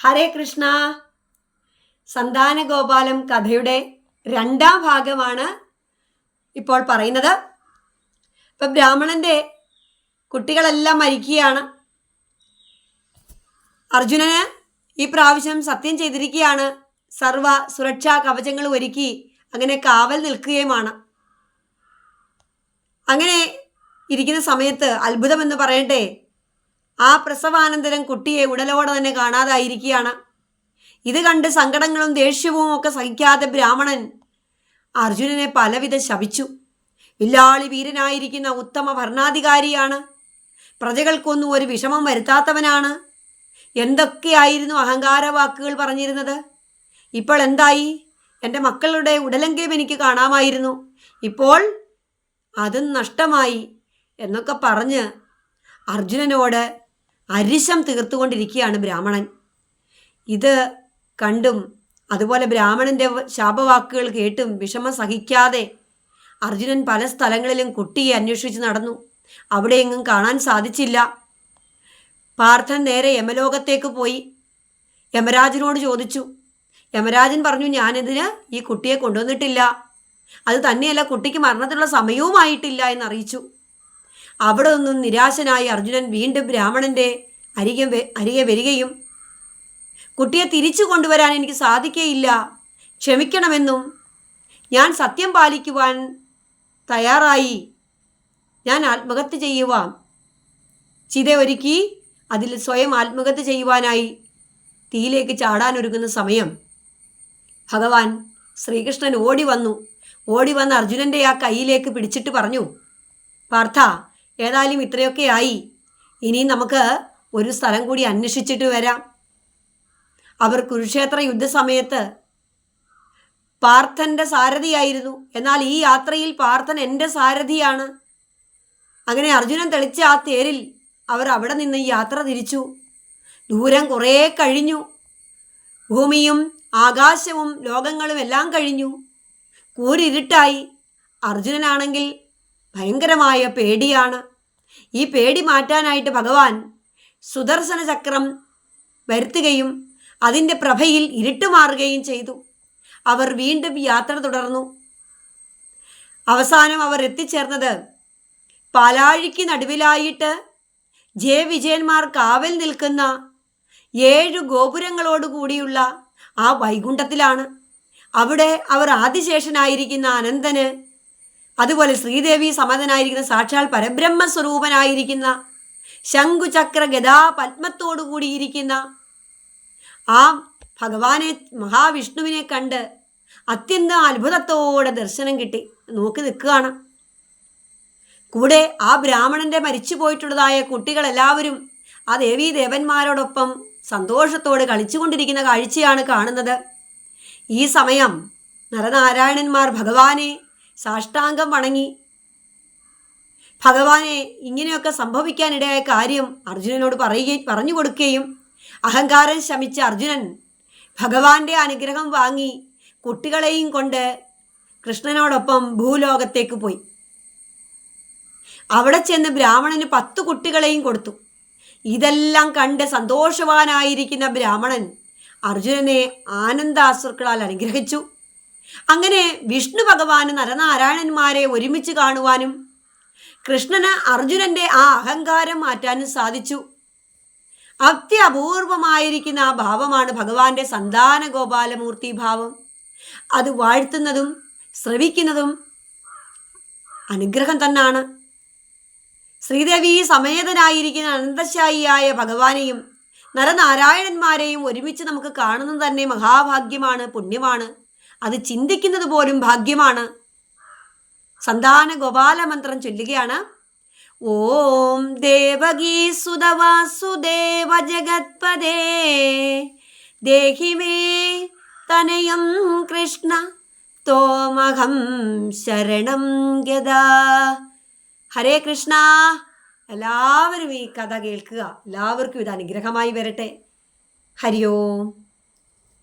ഹരേ കൃഷ്ണ. സന്താന ഗോപാലം കഥയുടെ രണ്ടാം ഭാഗമാണ് ഇപ്പോൾ പറയുന്നത്. ഇപ്പം ബ്രാഹ്മണന്റെ കുട്ടികളെല്ലാം മരിക്കുകയാണ്. അർജുനന് ഈ പ്രാവശ്യം സത്യം ചെയ്തിരിക്കുകയാണ്. സർവ സുരക്ഷാ കവചങ്ങൾ ഒരുക്കി അങ്ങനെ കാവൽ നിൽക്കുകയുമാണ്. അങ്ങനെ ഇരിക്കുന്ന സമയത്ത് അത്ഭുതമെന്ന് പറയട്ടെ ആ പ്രസവാനന്തരം കുട്ടിയെ ഉടലോടെ തന്നെ കാണാതായിരിക്കുകയാണ്. ഇത് കണ്ട് സങ്കടങ്ങളും ദേഷ്യവും ഒക്കെ സഹിക്കാതെ ബ്രാഹ്മണൻ അർജുനനെ പലവിധ ശപിച്ചു. വില്ലാളി വീരനായിരിക്കുന്ന ഉത്തമ ഭരണാധികാരിയാണ്. പ്രജകൾക്കൊന്നും ഒരു വിഷമം വരുത്താത്തവനാണ്. എന്തൊക്കെയായിരുന്നു അഹങ്കാര വാക്കുകൾ പറഞ്ഞിരുന്നത്? ഇപ്പോൾ എന്തായി? എന്റെ മക്കളുടെ ഉടലെങ്കിലും എനിക്ക് കാണാമായിരുന്നു. ഇപ്പോൾ അതും നഷ്ടമായി എന്നൊക്കെ പറഞ്ഞ് അർജുനനോട് അരിശം തീർത്തുകൊണ്ടിരിക്കുകയാണ് ബ്രാഹ്മണൻ. ഇത് കണ്ടും അതുപോലെ ബ്രാഹ്മണന്റെ ശാപവാക്കുകൾ കേട്ടും വിഷമം സഹിക്കാതെ അർജുനൻ പല സ്ഥലങ്ങളിലും കുട്ടിയെ അന്വേഷിച്ച് നടന്നു. അവിടെ എങ്ങും കാണാൻ സാധിച്ചില്ല. പാർത്ഥൻ നേരെ യമലോകത്തേക്ക് പോയി. യമരാജനോട് ചോദിച്ചു യമരാജൻ പറഞ്ഞു ഞാനിതിന് ഈ കുട്ടിയെ കൊണ്ടുവന്നിട്ടില്ല. അത് തന്നെയല്ല കുട്ടിക്ക് മരണത്തിനുള്ള സമയവുമായിട്ടില്ല എന്നറിയിച്ചു. അവിടെ നിന്നും നിരാശനായി അർജുനൻ വീണ്ടും ബ്രാഹ്മണന്റെ അരികെ അരികെ വരികയും കുട്ടിയെ തിരിച്ചു കൊണ്ടുവരാൻ എനിക്ക് സാധിക്കയില്ല. ക്ഷമിക്കണമെന്നും ഞാൻ സത്യം പാലിക്കുവാൻ തയ്യാറായി. ഞാൻ ആത്മഹത്യ ചെയ്യുവാം. ചിത ഒരുക്കി അതിൽ സ്വയം ആത്മഹത്യ ചെയ്യുവാനായി തീയിലേക്ക് ചാടാൻ ഒരുങ്ങുന്ന സമയം. ഭഗവാൻ ശ്രീകൃഷ്ണൻ ഓടി വന്നു. ഓടി വന്ന് അർജുനന്റെ ആ കയ്യിലേക്ക് പിടിച്ചിട്ട് പറഞ്ഞു പാർത്ഥ ഏതായാലും ഇത്രയൊക്കെ ആയി. ഇനി നമുക്ക് ഒരു സ്ഥലം കൂടി അന്വേഷിച്ചിട്ട് വരാം. അവർ കുരുക്ഷേത്ര യുദ്ധസമയത്ത് പാർത്ഥന്റെ സാരഥിയായിരുന്നു. എന്നാൽ ഈ യാത്രയിൽ പാർത്ഥൻ എന്റെ സാരഥിയാണ്. അങ്ങനെ അർജുനൻ തെളിച്ച ആ തേരിൽ അവർ അവിടെ നിന്ന് യാത്ര തിരിച്ചു. ദൂരം കുറേ കഴിഞ്ഞു. ഭൂമിയും ആകാശവും ലോകങ്ങളും എല്ലാം കഴിഞ്ഞു. കൂരിരുട്ടായി. അർജുനനാണെങ്കിൽ ഭയങ്കരമായ പേടിയാണ്. ഈ പേടി മാറ്റാനായിട്ട് ഭഗവാൻ സുദർശന ചക്രം വരുത്തുകയും അതിന്റെ പ്രഭയിൽ ഇരുട്ട് മാറുകയും ചെയ്തു. അവർ വീണ്ടും യാത്ര തുടർന്നു. അവസാനം അവർ എത്തിച്ചേർന്നത് പാലാഴിക്ക് നടുവിലായിട്ട് ജയവിജയന്മാർ കാവൽ നിൽക്കുന്ന ഏഴ് ഗോപുരങ്ങളോട് കൂടിയുള്ള ആ വൈകുണ്ഠത്തിലാണ്. അവിടെ അവർ ആദിശേഷനായിരിക്കുന്ന അനന്തന് അതുപോലെ ശ്രീദേവി സമതനായിരിക്കുന്ന സാക്ഷാൽ പരബ്രഹ്മ സ്വരൂപനായിരിക്കുന്ന ശംഖുചക്ര ഗതാ പത്മത്തോടു കൂടിയിരിക്കുന്ന ആ ഭഗവാനെ മഹാവിഷ്ണുവിനെ കണ്ട് അത്യന്തം അത്ഭുതത്തോടെ ദർശനം കിട്ടി. നോക്കി നിൽക്കുകയാണ്. കൂടെ ആ ബ്രാഹ്മണന്റെ മരിച്ചു പോയിട്ടുള്ളതായ കുട്ടികളെല്ലാവരും ആ ദേവീ ദേവന്മാരോടൊപ്പം സന്തോഷത്തോടെ കളിച്ചുകൊണ്ടിരിക്കുന്ന കാഴ്ചയാണ് കാണുന്നത്. ഈ സമയം നരനാരായണന്മാർ ഭഗവാനെ സാഷ്ടാംഗം വണങ്ങി. ഭഗവാനെ ഇങ്ങനെയൊക്കെ സംഭവിക്കാനിടയായ കാര്യം അർജുനനോട് പറയുകയും പറഞ്ഞു കൊടുക്കുകയും അഹങ്കാരം ശമിച്ച അർജുനൻ ഭഗവാന്റെ അനുഗ്രഹം വാങ്ങി കുട്ടികളെയും കൊണ്ട് കൃഷ്ണനോടൊപ്പം ഭൂലോകത്തേക്ക് പോയി. അവിടെ ചെന്ന് ബ്രാഹ്മണന് പത്ത് കുട്ടികളെയും കൊടുത്തു. ഇതെല്ലാം കണ്ട് സന്തോഷവാനായിരിക്കുന്ന ബ്രാഹ്മണൻ അർജുനനെ ആനന്ദാശ്രുക്കളാൽ അനുഗ്രഹിച്ചു. അങ്ങനെ വിഷ്ണു ഭഗവാന് നരനാരായണന്മാരെ ഒരുമിച്ച് കാണുവാനും കൃഷ്ണന് അർജുനന്റെ ആ അഹങ്കാരം മാറ്റാനും സാധിച്ചു. അത്യപൂർവമായിരിക്കുന്ന ആ ഭാവമാണ് ഭഗവാന്റെ സന്താന ഗോപാലമൂർത്തി ഭാവം. അത് വാഴ്ത്തുന്നതും ശ്രവിക്കുന്നതും അനുഗ്രഹം തന്നാണ്. ശ്രീദേവി സമേതനായിരിക്കുന്ന അനന്തശായിയായ ഭഗവാനെയും നരനാരായണന്മാരെയും ഒരുമിച്ച് നമുക്ക് കാണുന്നത് തന്നെ മഹാഭാഗ്യമാണ് പുണ്യമാണ്. അത് ചിന്തിക്കുന്നത് പോലും ഭാഗ്യമാണ്. സന്താന ഗോപാല മന്ത്രം ചൊല്ലുകയാണ്. ഓം ദേവകീ സുതവാസുദേവ ജഗത്പദേ ദേഹിമേ തനയം കൃഷ്ണ തോമഹം ശരണം ഗത ഹരേ കൃഷ്ണ. എല്ലാവരും ഈ കഥ കേൾക്കുക. എല്ലാവർക്കും ഇത് അനുഗ്രഹമായി വരട്ടെ. ഹരി ഓം